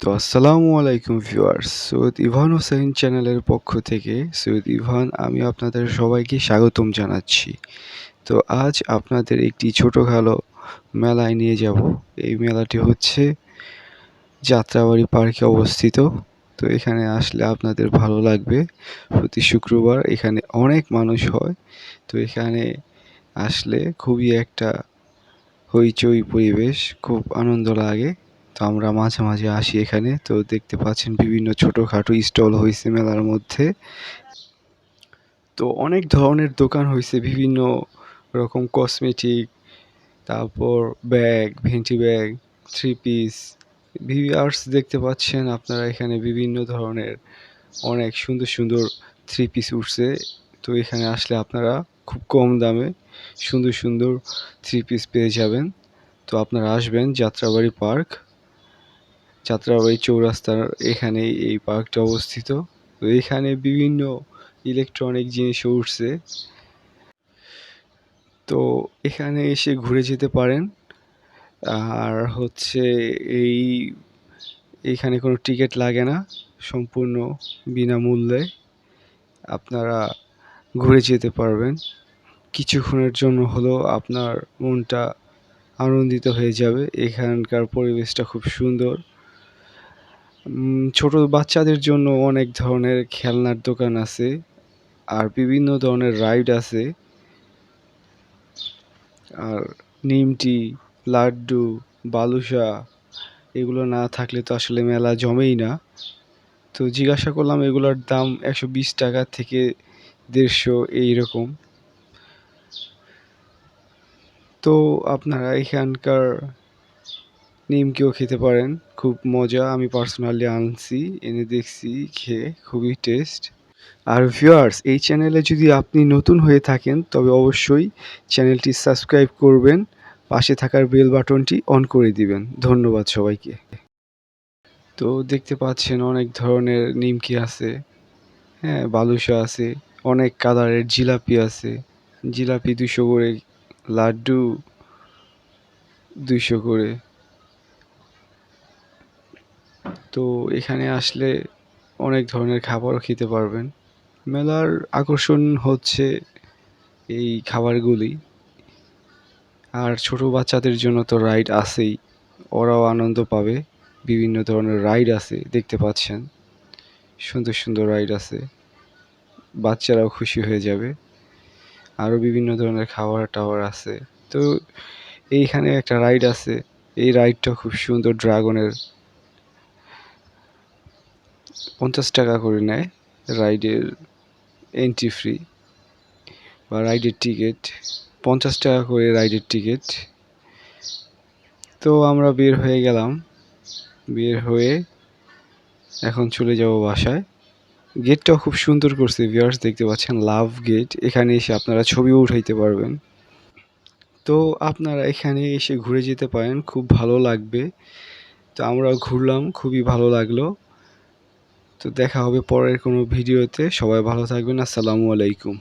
তো আসসালামু আলাইকুম ভিউয়ার্স, সৈয়দ ইভান হোসেন চ্যানেলের পক্ষ থেকে। সৈয়দ ইভান, আমি আপনাদের সবাইকে স্বাগতম জানাচ্ছি। তো আজ আপনাদের একটি ছোটো ছোটোখাটো মেলায় নিয়ে যাব। এই মেলাটি হচ্ছে যাত্রাবাড়ি পার্কে অবস্থিত। তো এখানে আসলে আপনাদের ভালো লাগবে। প্রতি শুক্রবার এখানে অনেক মানুষ হয়। তো এখানে আসলে খুবই একটা হইচই পরিবেশ, খুব আনন্দ লাগে। তো আমরা মাঝে মাঝে আসি এখানে। তো দেখতে পাচ্ছেন বিভিন্ন ছোটোখাটো স্টল হয়েছে মেলার মধ্যে। তো অনেক ধরনের দোকান হয়েছে বিভিন্ন রকম কসমেটিক তারপর bag ভেন্টি bag three piece viewers দেখতে পাচ্ছেন আপনারা এখানে বিভিন্ন ধরনের অনেক সুন্দর সুন্দর থ্রি পিস উঠছে। তো এখানে আসলে আপনারা খুব কম দামে সুন্দর সুন্দর থ্রি পিস পেয়ে যাবেন। তো আপনারা আসবেন যাত্রাবাড়ি পার্ক। যাত্রাবাড়ি চৌরাস্তার এখানেই এই পার্কটা অবস্থিত। তো এখানে বিভিন্ন ইলেকট্রনিক জিনিসও উঠছে। তো এখানে এসে ঘুরে যেতে পারেন। আর হচ্ছে এই এইখানে কোনো টিকিট লাগে না সম্পূর্ণ বিনামূল্যে। আপনারা ঘুরে যেতে পারবেন। কিছুক্ষণের জন্য হলেও আপনার মনটা আনন্দিত হয়ে যাবে। এখানকার পরিবেশটা খুব সুন্দর। ছোট বাচ্চাদের জন্য অনেক ধরনের খেলনার দোকান আছে আর বিভিন্ন ধরনের রাইড আছে। আর নিমটি, লাড্ডু, বালুশা এগুলো না থাকলে তো আসলে মেলা জমেই না। তো জিজ্ঞাসা করলাম, এগুলোর দাম একশো বিশ টাকা থেকে দেড়শো এইরকম। তো আপনারা এখানকার নিমকেও খেতে পারেন। খুব মজা। আমি পার্সোনালি আনছি, এনে দেখছি, খেয়ে খুবই টেস্ট আর ভিউয়ার্স এই চ্যানেলে যদি আপনি নতুন হয়ে থাকেন, তবে অবশ্যই চ্যানেলটি সাবস্ক্রাইব করবেন। পাশে থাকার বেল বাটনটি অন করে দিবেন। ধন্যবাদ সবাইকে। তো দেখতে পাচ্ছেন অনেক ধরনের নিমকি আছে। হ্যাঁ বালুশা আছে, অনেক কালারের জিলাপি আছে। জিলাপি দুশো করে, লাড্ডু দুশো করে। তো এখানে আসলে অনেক ধরনের খাবারও খেতে পারবেন। মেলার আকর্ষণ হচ্ছে এই খাবারগুলি। আর ছোট বাচ্চাদের জন্য তো রাইড আছেই। ওরাও আনন্দ পাবে। বিভিন্ন ধরনের রাইড আছে, দেখতে পাচ্ছেন। সুন্দর সুন্দর রাইড আছে। বাচ্চারাও খুশি হয়ে যাবে। আরও বিভিন্ন ধরনের খাবার টাওয়ার আছে। তো এইখানে একটা রাইড আছে। এই রাইডটা খুব সুন্দর ড্রাগনের পঞ্চাশ টাকা করে নেয় রাইডের এন্ট্রি ফ্রি বা রাইডের টিকিট পঞ্চাশ টাকা করে রাইডের টিকিট তো আমরা বের হয়ে গেলাম। বের হয়ে এখন চলে যাব বাসায়। গেটটাও খুব সুন্দর করছে ভিউয়ার্স দেখতে পাচ্ছেন লাভ গেট এখানে এসে আপনারা ছবিও উঠাইতে পারবেন। তো আপনারা এখানে এসে ঘুরে যেতে পারেন, খুব ভালো লাগবে। তো আমরা ঘুরলাম, খুবই ভালো লাগল। তো দেখা হবে পরের কোনো ভিডিওতে। সবাই ভালো থাকবেন। আসসালামু আলাইকুম।